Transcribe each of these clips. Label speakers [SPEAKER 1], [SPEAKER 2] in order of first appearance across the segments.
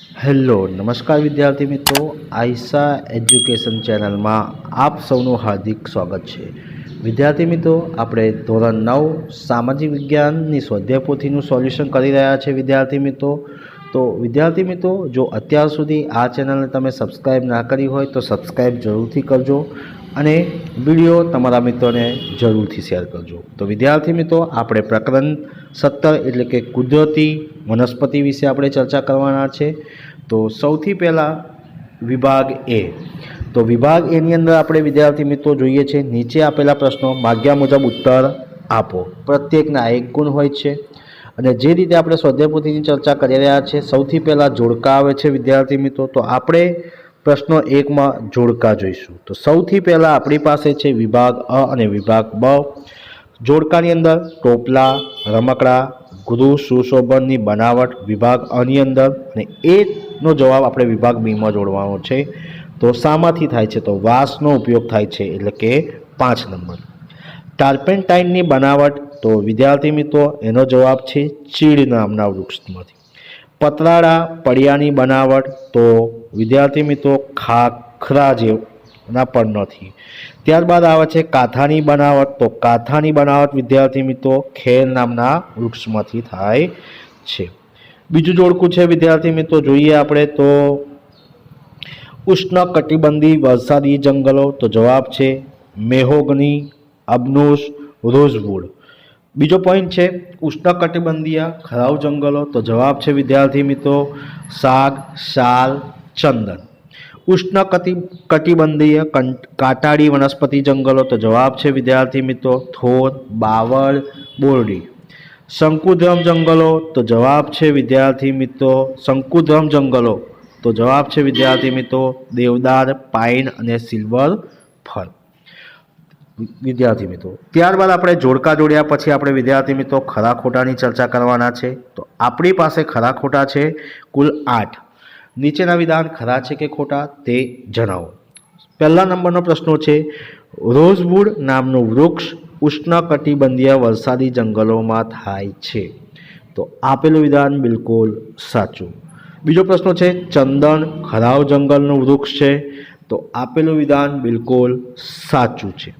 [SPEAKER 1] Hello, નમસ્કાર વિદ્યાર્થી મિત્રો. આઈસા એજ્યુકેશન ચેનલમાં આપ સૌનું હાર્દિક સ્વાગત છે. વિદ્યાર્થી મિત્રો, આપણે ધોરણ નવ સામાજિક વિજ્ઞાનની સ્વાધ્યાય પોથીનું સોલ્યુશન કરી રહ્યા છે વિદ્યાર્થી મિત્રો. તો વિદ્યાર્થી મિત્રો, જો અત્યાર સુધી આ ચેનલને તમે સબસ્ક્રાઈબ ના કરી હોય તો સબસ્ક્રાઈબ જરૂરથી કરજો. અને વીડિયો તમારા મિત્રોને જરૂરથી શેર કરજો. તો વિદ્યાર્થી મિત્રો, આપણે પ્રકરણ સત્તર એટલે કે કુદરતી વનસ્પતિ વિશે આપણે ચર્ચા કરવાના છે. તો સૌથી પહેલાં વિભાગ એ. તો વિભાગ એની અંદર આપણે વિદ્યાર્થી મિત્રો જોઈએ છે, નીચે આપેલા પ્રશ્નો, માગ્યા મુજબ ઉત્તર આપો. પ્રત્યેકના એક ગુણ હોય છે. અને જે રીતે આપણે સ્વાધ્યાયપોથીની ચર્ચા કરી રહ્યા છીએ સૌથી પહેલાં જોડકા આવે છે વિદ્યાર્થી મિત્રો. તો આપણે પ્રશ્નો એકમાં જોડકા જોઈશું. તો સૌથી પહેલાં આપણી પાસે છે વિભાગ અ અને વિભાગ બ. જોડકાની અંદર ટોપલા, રમકડા, ગૃહ સુશોભનની બનાવટ વિભાગ અની અંદર અને એનો જવાબ આપણે વિભાગ બીમાં જોડવાનો છે. તો શામાંથી થાય છે તો વાંસનો ઉપયોગ થાય છે એટલે કે પાંચ નંબર. ટાર્પેન્ટાઇનની બનાવટ તો વિદ્યાર્થી મિત્રો એનો જવાબ છે ચીડ નામના વૃક્ષમાંથી. પતરાળા, પડિયાની બનાવટ તો વિદ્યાર્થી મિત્રો ખાખરા જેના પણ નથી. ત્યારબાદ આવે છે કાથાની બનાવટ. તો કાથાની બનાવટ વિદ્યાર્થી મિત્રો ખેર નામના વૃક્ષમાંથી થાય છે. બીજું જોડકું છે વિદ્યાર્થી મિત્રો, જોઈએ આપણે તો ઉષ્ણ કટિબંધી વરસાદી જંગલો. તો જવાબ છે મેહોગની, અબનુસ, રોઝવુડ. બીજો પોઈન્ટ છે ઉષ્ણકટિબંધીય ખરાવ જંગલો. તો જવાબ છે, વિદ્યાર્થી મિત્રો, સાગ, શાલ, ચંદન. ઉષ્ણ કટિબંધીય કાંટાળી વનસ્પતિ જંગલો. તો જવાબ છે, વિદ્યાર્થી મિત્રો થોર બાવળ, બોરડી. શંકુધ્રમ જંગલો. તો જવાબ છે, વિદ્યાર્થી મિત્રો, શંકુધ્રમ જંગલો. તો જવાબ છે, વિદ્યાર્થી મિત્રો, દેવદાર, પાઇન અને સિલ્વર ફર વિદ્યાર્થી મિત્રો. ત્યારબાદ આપણે જોડકા જોડ્યા, પછી આપણે વિદ્યાર્થી મિત્રો ખરા ખોટાની ચર્ચા કરવાના છે. તો આપણી પાસે ખરા ખોટા છે કુલ આઠ. નીચેના વિધાન ખરા છે કે ખોટા તે જણાવો. પહેલા નંબરનો પ્રશ્નો છે, રોઝવુડ નામનું વૃક્ષ ઉષ્ણકટિબંધીય વરસાદી જંગલોમાં થાય છે. તો આપેલું વિધાન બિલકુલ સાચું. બીજો પ્રશ્ન છે, ચંદન ખરાવ જંગલનું વૃક્ષ છે. તો આપેલું વિધાન બિલકુલ સાચું છે.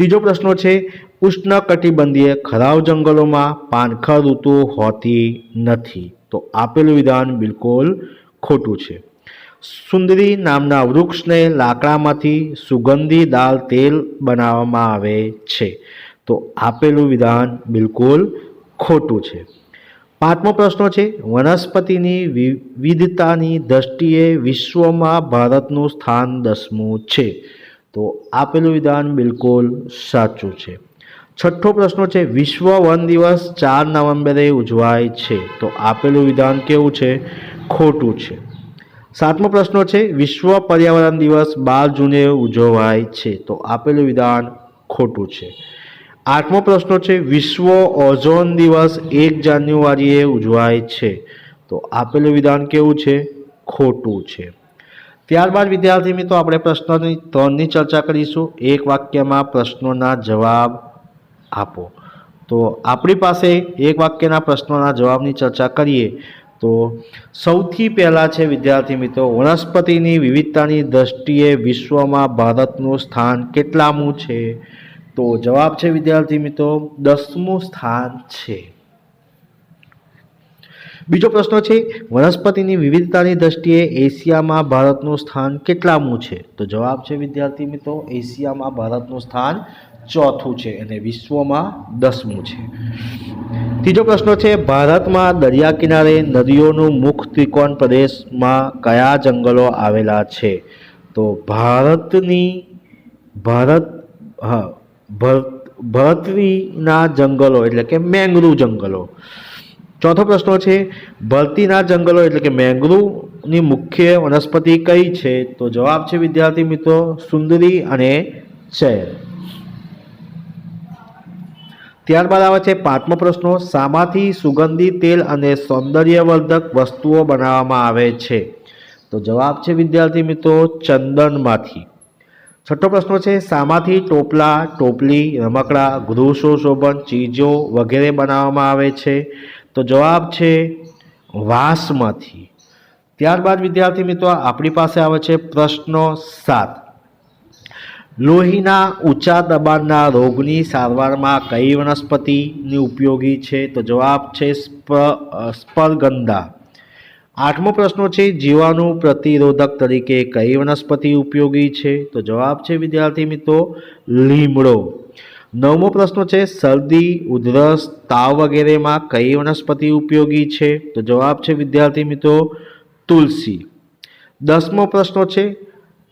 [SPEAKER 1] ત્રીજો પ્રશ્ન છે, ઉષ્ણકટિબંધીય ખરાવ જંગલોમાં પાનખર ઋતુ હોતી નથી. તો આપેલું વિધાન બિલકુલ ખોટું છે. સુંદરી નામના વૃક્ષને લાકડામાંથી સુગંધીદાર તેલ બનાવવામાં આવે છે. તો આપેલું વિધાન બિલકુલ ખોટું છે. પાંચમો પ્રશ્ન છે, વનસ્પતિની વિવિધતાની દ્રષ્ટિએ વિશ્વમાં ભારતનું સ્થાન દસમું છે. તો આપેલું વિધાન બિલકુલ સાચું છે. છઠ્ઠો પ્રશ્ન છે, વિશ્વ વન દિવસ ચાર નવેમ્બરે ઉજવાય છે. તો આપેલું વિધાન કેવું છે? ખોટું છે. સાતમો પ્રશ્ન છે, વિશ્વ પર્યાવરણ દિવસ બાર જૂને ઉજવાય છે. તો આપેલું વિધાન ખોટું છે. આઠમો પ્રશ્ન છે, વિશ્વ ઓઝોન દિવસ એક જાન્યુઆરીએ ઉજવાય છે. તો આપેલું વિધાન કેવું છે? ખોટું છે. ત્યારબાદ, વિદ્યાર્થી મિત્રો, આપણે પ્રશ્નોની ત્રણની ચર્ચા કરીશું. એક વાક્યમાં પ્રશ્નોના જવાબ આપો. તો આપણી પાસે એક વાક્યના પ્રશ્નોના જવાબની ચર્ચા કરીએ. તો સૌથી પહેલાં છે, વિદ્યાર્થી મિત્રો, વનસ્પતિની વિવિધતાની દ્રષ્ટિએ વિશ્વમાં ભારતનું સ્થાન કેટલામું છે? તો જવાબ છે, વિદ્યાર્થી મિત્રો, દસમું સ્થાન છે. બીજો પ્રશ્ન છે, વનસ્પતિની વિવિધતાની દ્રષ્ટિએ એશિયામાં ભારતનું સ્થાન કેટલામું છે? તો જવાબ છે, વિદ્યાર્થી મિત્રો, એશિયામાં ભારતનું સ્થાન ચોથું છે અને વિશ્વમાં દસમું છે. ત્રીજો પ્રશ્ન છે, ભારતમાં દરિયા કિનારે નદીઓનું મુખ ત્રિકોણ પ્રદેશમાં કયા જંગલો આવેલા છે? તો ભારતની, ભારત, હા ભરતવીના જંગલો એટલે કે મેંગ્રુવ જંગલો. ચોથો પ્રશ્ન છે, ભરતીના જંગલો એટલે કે મેંગ્રુવની મુખ્ય વનસ્પતિ કઈ છે? તો જવાબ છે, વિદ્યાર્થી મિત્રો, સુંદરી અને ચેર ત્યારબાદ આવે છે પાંચમો પ્રશ્નો, શામાંથી સુગંધી, તેલ અને સૌંદર્યવર્ધક વસ્તુઓ બનાવવામાં આવે છે. તો જવાબ છે, વિદ્યાર્થી મિત્રો, ચંદનમાંથી. છઠ્ઠો પ્રશ્ન છે, શામાંથી ટોપલા, ટોપલી, રમકડા ગૃહ સુશોભન ચીજો વગેરે બનાવવામાં આવે છે. તો જવાબ છે વાસમાંથી. ત્યારબાદ વિદ્યાર્થી મિત્રો આપણી પાસે આવે છે પ્રશ્નો સાત. લોહીના ઊંચા દબાણના રોગની સારવારમાં કઈ વનસ્પતિની ઉપયોગી છે? તો જવાબ છે સ્પ સ્પરગંધા આઠમો પ્રશ્ન છે જીવાણુ પ્રતિરોધક તરીકે કઈ વનસ્પતિ ઉપયોગી છે? તો જવાબ છે વિદ્યાર્થી મિત્રો લીમડો. નવમો પ્રશ્ન છે, શરદી, ઉધરસ, તાવ વગેરેમાં કઈ વનસ્પતિ ઉપયોગી છે? તો જવાબ છે, વિદ્યાર્થી મિત્રો, તુલસી. દસમો પ્રશ્ન છે,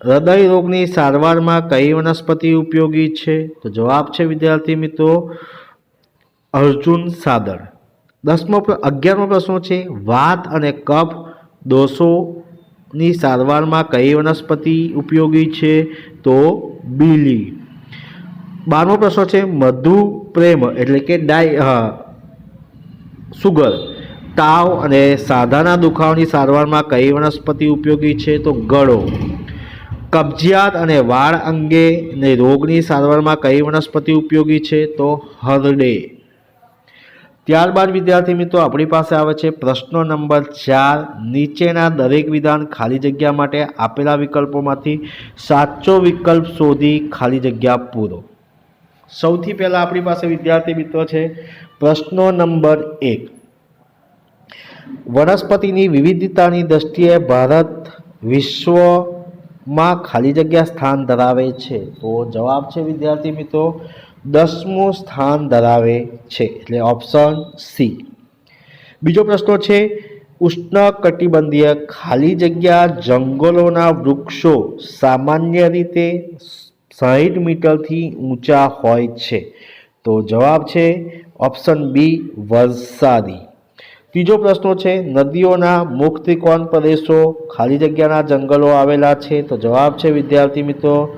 [SPEAKER 1] હૃદય રોગની સારવારમાં કઈ વનસ્પતિ ઉપયોગી છે? તો જવાબ છે, વિદ્યાર્થી મિત્રો, અર્જુન સાદર દસમો અગિયારમો પ્રશ્ન છે, વાત અને કફ દોષોની સારવારમાં કઈ વનસ્પતિ ઉપયોગી છે? તો બીલી. બારમો પ્રશ્ન છે, મધુ પ્રેમ એટલે કે ડાય સુગર. તાવ અને સાધાના દુખાવાની સારવારમાં કઈ વનસ્પતિ ઉપયોગી છે? તો ગળો. કબજિયાત અને વાળ અંગે ને રોગની સારવારમાં કઈ વનસ્પતિ ઉપયોગી છે? તો હરડે. ત્યારબાદ વિદ્યાર્થી મિત્રો, આપણી પાસે આવે છે પ્રશ્ન નંબર ચાર. નીચેના દરેક વિધાન ખાલી જગ્યા માટે આપેલા વિકલ્પોમાંથી સાચો વિકલ્પ શોધી ખાલી જગ્યા પૂરો. સૌથી પહેલાં આપણી પાસે વિદ્યાર્થી મિત્રો છે પ્રશ્નો નંબર એક. વનસ્પતિની વિવિધતાની દ્રષ્ટિએ ભારત વિશ્વમાં ખાલી જગ્યા સ્થાન ધરાવે છે. તો જવાબ છે વિદ્યાર્થી મિત્રો, દસમું સ્થાન ધરાવે છે, એટલે ઓપ્શન સી બીજો પ્રશ્ન છે, ઉષ્ણકટિબંધીય ખાલી જગ્યા જંગલોના વૃક્ષો સામાન્ય રીતે સાહીઠ મીટરથી ઊંચા હોય છે. તો જવાબ છે ઓપ્શન બી વરસાદી. ત્રીજો પ્રશ્ન છે, નદીઓના મુખ ત્રિકોણ પ્રદેશો ખાલી જગ્યાના જંગલો આવેલા છે. તો જવાબ છે, વિદ્યાર્થી મિત્રો,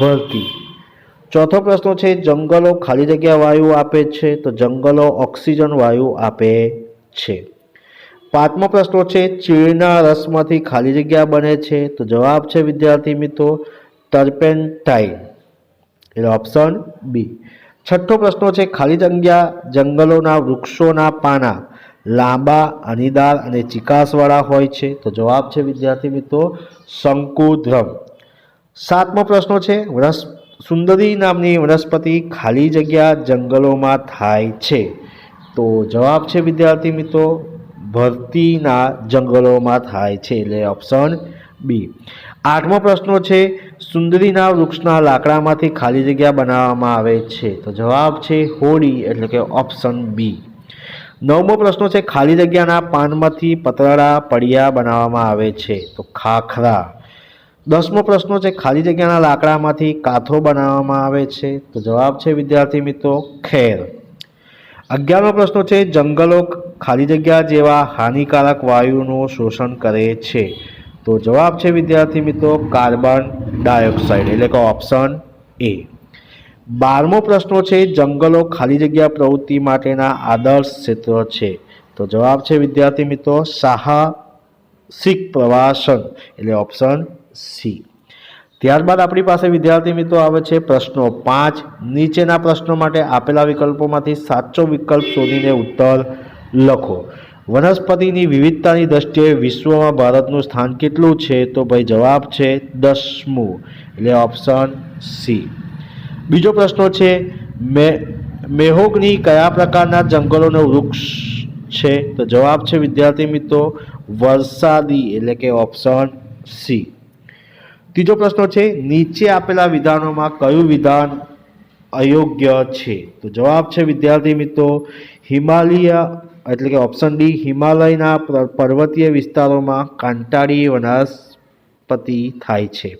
[SPEAKER 1] ભરતી. ચોથો પ્રશ્ન છે, જંગલો ખાલી જગ્યા વાયુ આપે છે. તો જંગલો ઓક્સિજન વાયુ આપે છે. પાંચમો પ્રશ્ન છે, ચીડના રસમાંથી ખાલી જગ્યા બને છે. તો જવાબ છે, વિદ્યાર્થી મિત્રો ટર્પેન્ટાઇન એટલે ઓપ્શન બી છઠ્ઠો પ્રશ્ન છે, ખાલી જગ્યા જંગલોના વૃક્ષોના પાના લાંબા અણીદાર અને ચિકાસવાળા હોય છે. તો જવાબ છે, વિદ્યાર્થી મિત્રો, શંકુધ્રમ. સાતમો પ્રશ્ન છે વનસ સુંદરી નામની વનસ્પતિ ખાલી જગ્યા જંગલોમાં થાય છે. તો જવાબ છે, વિદ્યાર્થી મિત્રો, ભરતીના જંગલોમાં થાય છે. એટલે ઓપ્શન બી આઠમો પ્રશ્ન છે, સુંદરીના વૃક્ષના લાકડામાંથી ખાલી જગ્યા બનાવવામાં આવે છે. તો જવાબ છે હોડી, એટલે કે ઓપ્શન બી. નવમો પ્રશ્ન છે, ખાલી જગ્યાના પાનમાંથી પતરાળા પડિયા બનાવવામાં આવે છે. તો ખાખરા. દસમો પ્રશ્ન છે, ખાલી જગ્યાના લાકડામાંથી કાથો બનાવવામાં આવે છે. તો જવાબ છે, વિદ્યાર્થી મિત્રો, ખેર. અગિયારમો પ્રશ્ન છે, જંગલો ખાલી જગ્યા જેવા હાનિકારક વાયુનું શોષણ કરે છે. તો જવાબ છે, વિદ્યાર્થી મિત્રો, કાર્બન ડાયોક્સાઇડ. એટલે કે ઓપ્શન એ. બારમો પ્રશ્ન છે, જંગલો ખાલી જગ્યા પ્રવૃત્તિ માટેના આદર્શ ક્ષેત્રો છે. તો જવાબ છે, વિદ્યાર્થી મિત્રો, સાહસિક પ્રવાસન. એટલે ઓપ્શન સી. ત્યારબાદ આપણી પાસે, વિદ્યાર્થી મિત્રો, આવે છે પ્રશ્નો પાંચ. નીચેના પ્રશ્નો માટે આપેલા વિકલ્પોમાંથી સાચો વિકલ્પ શોધીને ઉત્તર લખો. વનસ્પતિની વિવિધતાની દ્રષ્ટિએ વિશ્વમાં ભારતનું સ્થાન કેટલું છે તો ભાઈ જવાબ છે દસમું. એટલે ઓપ્શન સી બીજો પ્રશ્ન છે, મે મેહોગની કયા પ્રકારના જંગલોનો વૃક્ષ છે? તો જવાબ છે, વિદ્યાર્થી મિત્રો, વરસાદી, એટલે કે ઓપ્શન સી ત્રીજો પ્રશ્ન છે, નીચે આપેલા વિધાનોમાં કયું વિધાન અયોગ્ય છે? તો જવાબ છે, વિદ્યાર્થી મિત્રો, હિમાલય એટલે કે ઓપ્શન ડી હિમાલયના પર્વતીય વિસ્તારોમાં કાંટાળી વનસ્પતિ થાય છે.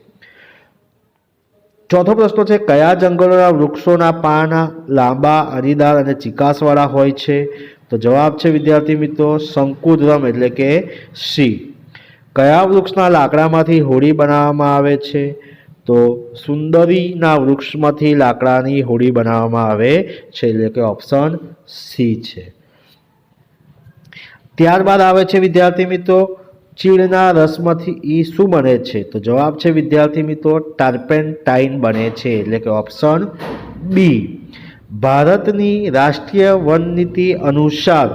[SPEAKER 1] ચોથો પ્રશ્ન છે, કયા જંગલોના વૃક્ષોના પાન લાંબા અણીદાર અને ચિકાસવાળા હોય છે? તો જવાબ છે, વિદ્યાર્થી મિત્રો શંકુધ્રમ એટલે કે સી કયા વૃક્ષના લાકડામાંથી હોડી બનાવવામાં આવે છે? તો સુંદરીના વૃક્ષમાંથી લાકડાની હોડી બનાવવામાં આવે છે, એટલે કે ઓપ્શન સી છે. ત્યારબાદ આવે છે વિદ્યાર્થી મિત્રો, ચીડના રસમાંથી ઈ શું બને છે? તો જવાબ છે વિદ્યાર્થી મિત્રો, ટાર્પેન્ટાઇન બને છે, એટલે કે ઓપ્શન બી. ભારતની રાષ્ટ્રીય વન નીતિ અનુસાર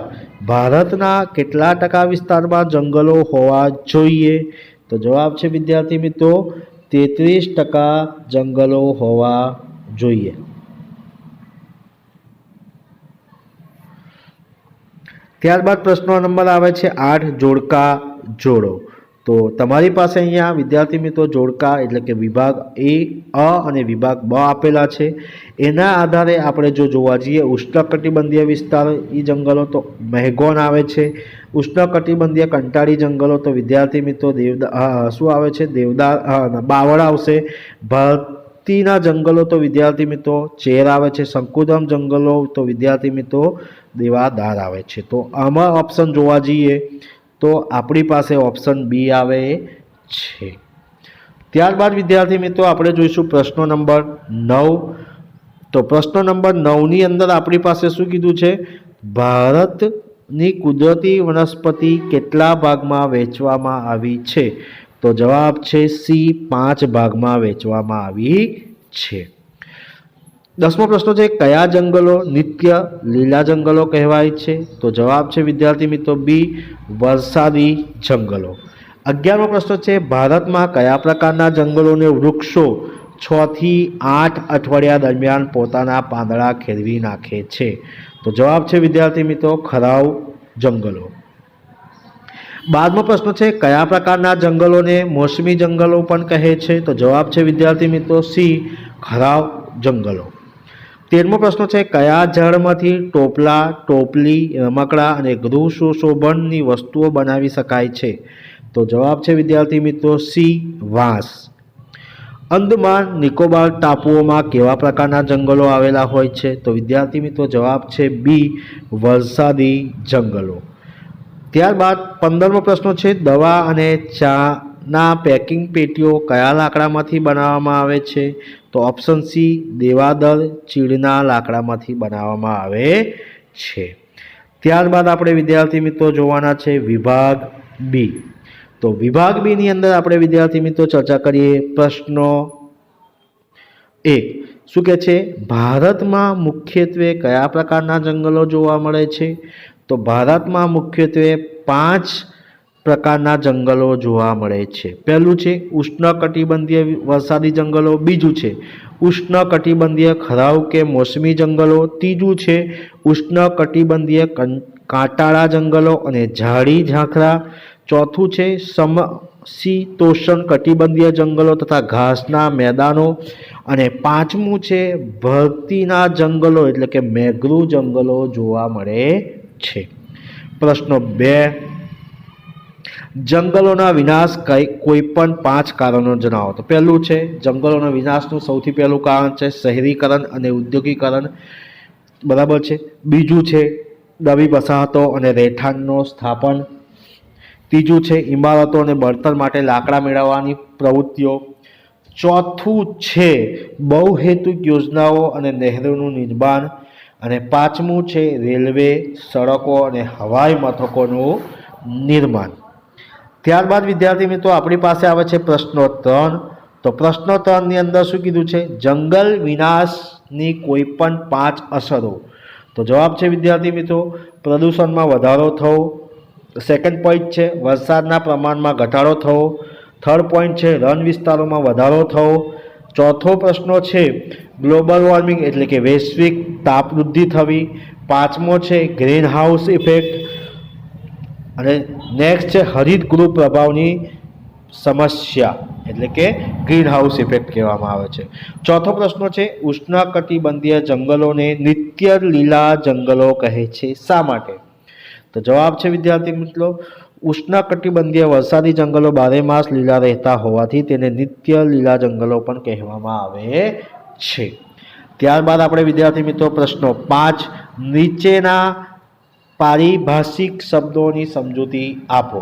[SPEAKER 1] ભારતના કેટલા ટકા વિસ્તારમાં જંગલો હોવા જોઈએ? તો જવાબ છે વિદ્યાર્થી મિત્રો, તેત્રીસ ટકા જંગલો હોવા જોઈએ. ત્યારબાદ પ્રશ્નો નંબર આવે છે આઠ જોડકા જોડો. તો તમારી પાસે અહીંયા વિદ્યાર્થી મિત્રો જોડકા એટલે કે વિભાગ એ અ અને વિભાગ બ આપેલા છે. એના આધારે આપણે જો જોવા જઈએ ઉષ્ણકટિબંધીય વિસ્તાર એ જંગલો તો મહેગોન આવે છે. ઉષ્ણકટિબંધીય કંટાળી જંગલો તો વિદ્યાર્થી મિત્રો દેવદા શું આવે છે? દેવદાર અ, બાવળ આવશે. ભારતીના જંગલો તો વિદ્યાર્થી મિત્રો, ચેર આવે છે, શંકુધમ જંગલો તો વિદ્યાર્થી મિત્રો, દેવાદાર આવે છે. તો આમાં ઓપ્શન જોવા જઈએ, તો આપણી પાસે ઓપ્શન બી આવે છે. ત્યારબાદ વિદ્યાર્થી મિત્રો, આપણે જોઈશું પ્રશ્ન નંબર નવ. તો પ્રશ્ન નંબર નવની અંદર આપણી પાસે શું કીધું છે? ભારતની કુદરતી વનસ્પતિ કેટલા ભાગમાં વહેંચવામાં આવી છે? તો જવાબ છે સી, પાંચ ભાગમાં વહેંચવામાં આવી છે. દસમો પ્રશ્ન છે, કયા જંગલો નિત્ય લીલા જંગલો કહેવાય છે? તો જવાબ છે, વિદ્યાર્થી મિત્રો, બી, વરસાદી જંગલો. અગિયારમો પ્રશ્ન છે, ભારતમાં કયા પ્રકારના જંગલોને વૃક્ષો છ થી આઠ અઠવાડિયા દરમિયાન પોતાના પાંદડા ખેરવી નાખે છે? તો જવાબ છે, વિદ્યાર્થી મિત્રો, ખરાવ જંગલો. બારમો પ્રશ્ન છે, કયા પ્રકારના જંગલોને મોસમી જંગલો પણ કહે છે? તો જવાબ છે, વિદ્યાર્થી મિત્રો, સી, ખરાવ જંગલો. તેરમો પ્રશ્ન છે, કયા ઝાડમાંથી ટોપલા, ટોપલી, રમકડા અને ગૃહ સુશોભનની વસ્તુઓ બનાવી શકાય છે? તો જવાબ છે, વિદ્યાર્થી મિત્રો, સી, વાંસ. અંદમાન નિકોબાર ટાપુઓમાં કેવા પ્રકારના જંગલો આવેલા હોય છે? તો વિદ્યાર્થી મિત્રો, જવાબ છે, બી, વરસાદી જંગલો. ત્યારબાદ પંદરમો પ્રશ્ન છે, દવા અને ચાના પેકિંગ પેટીઓ કયા લાકડામાંથી બનાવવામાં આવે છે? તો ઓપ્શન સી દેવાદર ચીડના લાકડામાંથી બનાવવામાં આવે છે. ત્યારબાદ આપણે વિદ્યાર્થી મિત્રો જોવાના છે, વિભાગ બી. તો વિભાગ બીની અંદર આપણે વિદ્યાર્થી મિત્રો ચર્ચા કરીએ, પ્રશ્નો એક. શું કહે છે, ભારતમાં મુખ્યત્વે કયા પ્રકારના જંગલો જોવા મળે છે? તો ભારતમાં મુખ્યત્વે પાંચ પ્રકારના જંગલો જોવા મળે છે. પહેલું છે ઉષ્ણકટિબંધીય વરસાદી જંગલો, બીજું છે ઉષ્ણકટિબંધીય ખરાવ કે મોસમી જંગલો, ત્રીજું છે ઉષ્ણકટિબંધીય કાંટાળા જંગલો અને ઝાડી ઝાંખરા, ચોથું છે સમશીતોષણ કટિબંધીય જંગલો તથા ઘાસના મેદાનો, અને પાંચમું છે ભરતીના જંગલો એટલે કે મેઘ્રુ જંગલો જોવા મળે છે. પ્રશ્ન બે. જંગલોના વિનાશ કઈ, કોઈ પણ પાંચ કારણો જણાવો. તો પહેલું છે, જંગલોના વિનાશનું સૌથી પહેલું કારણ છે શહેરીકરણ અને ઉદ્યોગીકરણ. બરાબર છે. બીજું છે, નવી વસાહતો અને રહેઠાણનો સ્થાપન. ત્રીજું છે, ઇમારતો અને બળતણ માટે લાકડા મેળવવાની પ્રવૃત્તિઓ. ચોથું છે, બહુહેતુક યોજનાઓ અને નહેરોનું નિર્માણ. અને પાંચમું છે રેલવે, સડકો અને હવાઈ મથકોનું નિર્માણ. ત્યારબાદ વિદ્યાર્થી મિત્રો, આપણી પાસે આવે છે પ્રશ્નોત્તરણ તો પ્રશ્નોત્તરણની અંદર શું કીધું છે? જંગલ વિનાશની કોઈ પણ પાંચ અસરો. તો જવાબ છે વિદ્યાર્થી મિત્રો, પ્રદૂષણમાં વધારો થવો. સેકન્ડ પોઈન્ટ છે, વરસાદના પ્રમાણમાં ઘટાડો થવો. થર્ડ પોઈન્ટ છે રન વિસ્તારોમાં વધારો થવો. ચોથો પ્રશ્ન છે ગ્લોબલ વોર્મિંગ એટલે કે વૈશ્વિક તાપવૃદ્ધિ થવી. પાંચમો છે ગ્રીન હાઉસ ઇફેક્ટ. અને નેક્સ્ટ છે હરિત ગૃહ પ્રભાવની સમસ્યા એટલે કે ગ્રીન હાઉસ ઇફેક્ટ કહેવામાં આવે છે. ચોથો પ્રશ્ન છે ઉષ્ણકટિબંધીય જંગલોને નિત્ય લીલા જંગલો કહે છે. શા માટે? તો જવાબ છે વિદ્યાર્થી મિત્રો, ઉષ્ણકટિબંધીય વરસાદી જંગલો બારે માસ લીલા રહેતા હોવાથી તેને નિત્ય લીલા જંગલો પણ કહેવામાં આવે છે. ત્યારબાદ આપણે વિદ્યાર્થી મિત્રો પ્રશ્નો પાંચ, નીચેના પારિભાષિક શબ્દોની સમજૂતી આપો.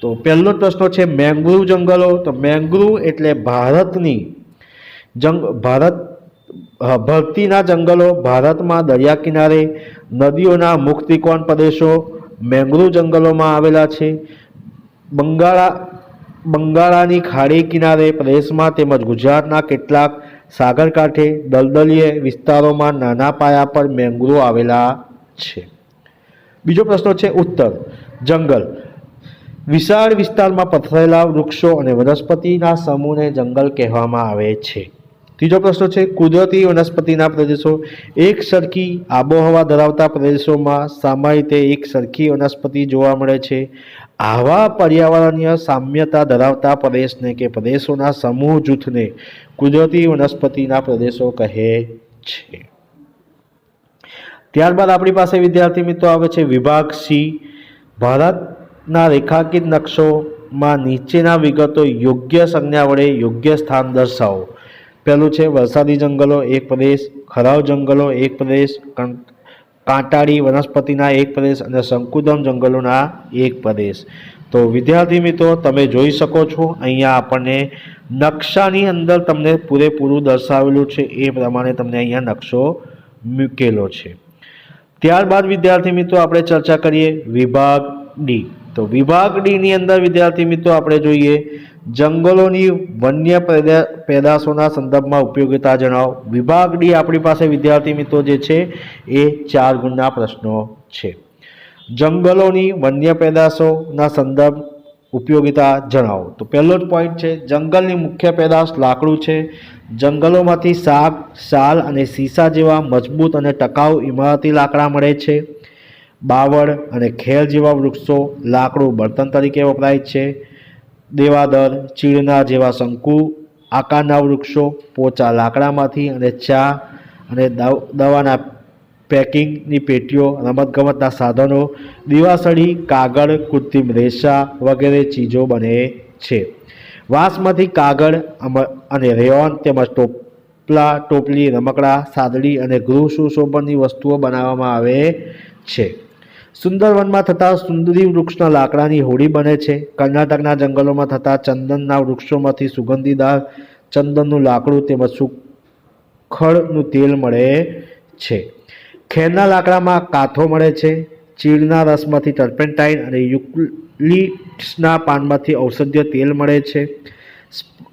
[SPEAKER 1] તો પહેલો પ્રશ્ન છે મેંગ્રુવ જંગલો. તો મેંગ્રુવ એટલે ભારતની જંગ, ભારત ભરતીના જંગલો, ભારતમાં દરિયા કિનારે નદીઓના મુક્તિકોણ પ્રદેશો મેંગ્રુવ જંગલોમાં આવેલા છે. બંગાળા, બંગાળાની ખાડી કિનારે પ્રદેશમાં તેમજ ગુજરાતના કેટલાક સાગરકાંઠે દલદલીય વિસ્તારોમાં નાના પાયા પર મેંગ્રો આવેલા છે. બીજો પ્રશ્ન છે ઉત્તર. જંગલ. વિશાળ વિસ્તારમાં પથરાયેલા વૃક્ષો અને વનસ્પતિના સમૂહને જંગલ કહેવામાં આવે છે. ત્રીજો પ્રશ્ન છે, કુદરતી વનસ્પતિના પ્રદેશો એક સરખી આબોહવા ધરાવતા પ્રદેશોમાં સામાન્ય રીતે એક સરખી વનસ્પતિ જોવા મળે છે. આવા પર્યાવરણીય સામ્યતા ધરાવતા પ્રદેશને કે પ્રદેશોના સમૂહ જૂથને કુદરતી વનસ્પતિના પ્રદેશો કહે છે. ત્યારબાદ આપણી પાસે વિદ્યાર્થી મિત્રો આવે છે, વિભાગ સી. ભારતના રેખાંકિત નકશોમાં નીચેના વિગતો યોગ્ય સંજ્ઞા વડે યોગ્ય સ્થાન દર્શાવો. પહેલું છે વરસાદી જંગલો એક પ્રદેશ, ખરાવ જંગલો એક પ્રદેશ કાંટાળી વનસ્પતિના એક પ્રદેશ અને શંકુદમ જંગલોના એક પ્રદેશ. તો વિદ્યાર્થી મિત્રો, તમે જોઈ શકો છો, અહીંયા આપણને નકશાની અંદર તમને પૂરેપૂરું દર્શાવેલું છે, એ પ્રમાણે તમને અહીંયા નકશો મૂકેલો છે. ત્યારબાદ વિદ્યાર્થી મિત્રો, આપણે ચર્ચા કરીએ વિભાગ ડી. તો વિભાગ ડીની અંદર વિદ્યાર્થી મિત્રો, આપણે જોઈએ જંગલોની વન્ય પેદા, પેદાશોના સંદર્ભમાં ઉપયોગિતા જણાવો. વિભાગ ડી આપણી પાસે, વિદ્યાર્થી મિત્રો જે છે, એ ચાર ગુણના પ્રશ્નો છે. જંગલોની વન્ય પેદાશોના સંદર્ભ ઉપયોગિતા જણાવો. તો પહેલો જ પોઈન્ટ છે, જંગલની મુખ્ય પેદાશ લાકડું છે. જંગલોમાંથી શાક, શાલ અને સીસા જેવા મજબૂત અને ટકાઉ ઇમારતી લાકડા મળે છે. બાવળ અને ખેર જેવા વૃક્ષો લાકડું બળતણ તરીકે વપરાય છે. દેવાદર ચીડના જેવા શંકુ, આકારના વૃક્ષો, પોચા લાકડામાંથી અને ચા અને દવ- દવાના પેકિંગની પેટીઓ, રમતગમતના સાધનો, દિવાસળી, કાગળ, કૃત્રિમ રેસા વગેરે ચીજો બને છે. વાંસમાંથી કાગળ અને રેયોન તેમજ ટોપલા, ટોપલી, રમકડા, સાદડી અને ગૃહ સુશોભનની વસ્તુઓ બનાવવામાં આવે છે. સુંદરવનમાં થતા સુંદરી વૃક્ષના લાકડાની હોડી બને છે. કર્ણાટકના જંગલોમાં થતા ચંદનના વૃક્ષોમાંથી સુગંધીદાર ચંદનનું લાકડું તેમજ સુખડનું તેલ મળે છે. ખેરના લાકડામાં કાથો મળે છે. ચીડના રસમાંથી ટર્પેન્ટાઇન અને યુક્લિટ્સના પાનમાંથી ઔષધીય તેલ મળે છે.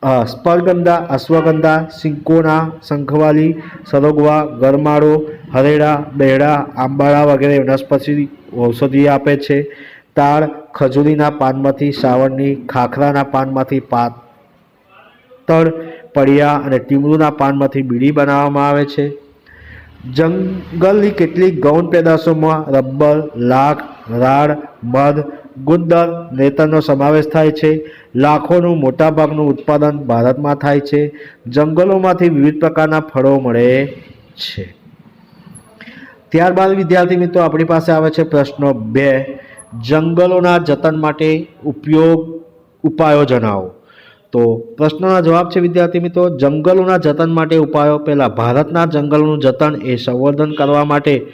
[SPEAKER 1] અ, સ્પર્ગંધા અશ્વગંધા સિંકોના શંખવાલી સરોગવા ગરમાળો હરેડા બેડા આંબાળા વગેરે વનસ્પતિ ઔષધિ આપે છે. તાળ ખજૂરીના પાનમાંથી સાવરની ખાખરાના પાનમાંથી પાતળ પડિયા અને ટીમરૂના પાનમાંથી બીડી બનાવવામાં આવે છે. જંગલની કેટલીક ગૌણ પેદાશોમાં રબર લાખ રાડ મધ ગુંદર નેતરનો સમાવેશ થાય છે. લાખોનું મોટાભાગનું ઉત્પાદન ભારતમાં થાય છે. જંગલોમાંથી વિવિધ પ્રકારના ફળો મળે છે. ત્યારબાદ વિદ્યાર્થી મિત્રો, આપણી પાસે આવે છે પ્રશ્ન બે. જંગલોના જતન માટે ઉપયોગ ઉપાયો જણાવો. તો પ્રશ્નોના જવાબ છે વિદ્યાર્થી મિત્રો, જંગલોના જતન માટે ઉપાયો. પહેલાં ભારતના જંગલોનું જતન એ સંવર્ધન કરવા માટે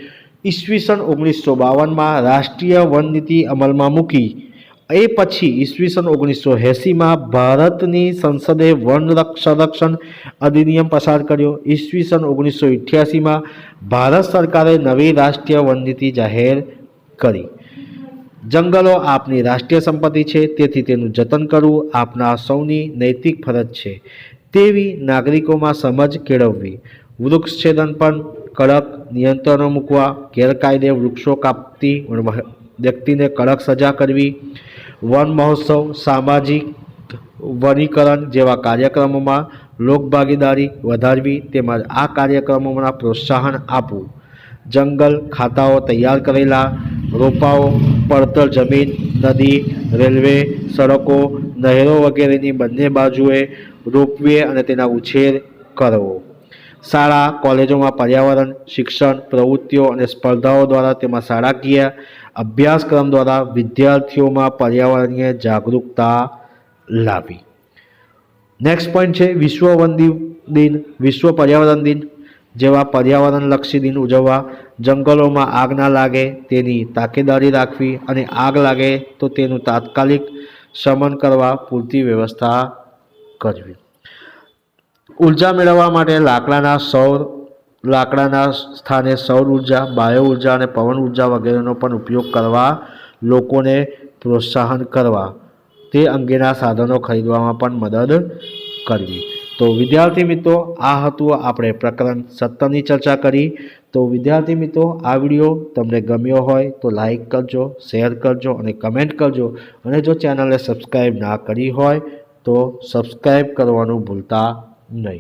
[SPEAKER 1] ઈસવીસન ઓગણીસો બાવનમાં રાષ્ટ્રીય વન નીતિ અમલમાં મૂકી. એ પછી ઈસવીસન ઓગણીસો એંસીમાં ભારતની સંસદે વન સંરક્ષણ અધિનિયમ પસાર કર્યો. ઈસવીસન ઓગણીસો ઇઠ્યાસીમાં ભારત સરકારે નવી રાષ્ટ્રીય વન નીતિ જાહેર કરી. જંગલો આપની રાષ્ટ્રીય સંપત્તિ છે, તેથી તેનું જતન કરવું આપના સૌની નૈતિક ફરજ છે. તેવી નાગરિકોમાં સમજ કેળવવી. વૃક્ષછેદન પર કડક નિયંત્રણો મૂકવા, ગેરકાયદે વૃક્ષો કાપતી વ્યક્તિને કડક સજા કરવી, વન મહોત્સવ, સામાજિક વનીકરણ જેવા કાર્યક્રમોમાં લોકભાગીદારી વધારવી, તેમજ આ કાર્યક્રમોમાં પ્રોત્સાહન આપવું. જંગલ ખાતાઓ તૈયાર કરેલા, રોપાઓ, પડતર જમીન, નદી, રેલવે, સડકો, નહેરો વગેરેની બંને બાજુએ રોપવે અને તેના ઉછેર કરવો. શાળા, કોલેજોમાં પર્યાવરણ, શિક્ષણ, પ્રવૃત્તિઓ અને સ્પર્ધાઓ દ્વારા તેમાં શાળાકીય અભ્યાસક્રમ દ્વારા વિદ્યાર્થીઓમાં પર્યાવરણીય જાગૃતતા લાવી. નેક્સ્ટ પોઈન્ટ છે, વિશ્વ વન દિન, વિશ્વ પર્યાવરણ દિન, જેવા પર્યાવરણલક્ષી દિન ઉજવવા. જંગલોમાં આગ ના લાગે, તેની તાકેદારી રાખવી અને આગ લાગે તો તેનું તાત્કાલિક શમન કરવા પૂરતી વ્યવસ્થા કરવી. ઊર્જા મેળવવા માટે લાકડાના સૌર, લાકડાના સ્થાને સૌર ઊર્જા બાયો ઊર્જા અને પવન ઊર્જા વગેરેનો પણ ઉપયોગ કરવા લોકોને પ્રોત્સાહન કરવા તે અંગેના સાધનો ખરીદવામાં પણ મદદ કરવી. તો વિદ્યાર્થી મિત્રો, આ હતું આપણે પ્રકરણ સત્તરની ચર્ચા કરી. તો વિદ્યાર્થી મિત્રો, આ વીડિયો તમને ગમ્યો હોય તો લાઈક કરજો, શેર કરજો અને કમેન્ટ કરજો. અને જો ચેનલને સબસ્ક્રાઈબ ના કરી હોય તો સબસ્ક્રાઈબ કરવાનું ભૂલતા नहीं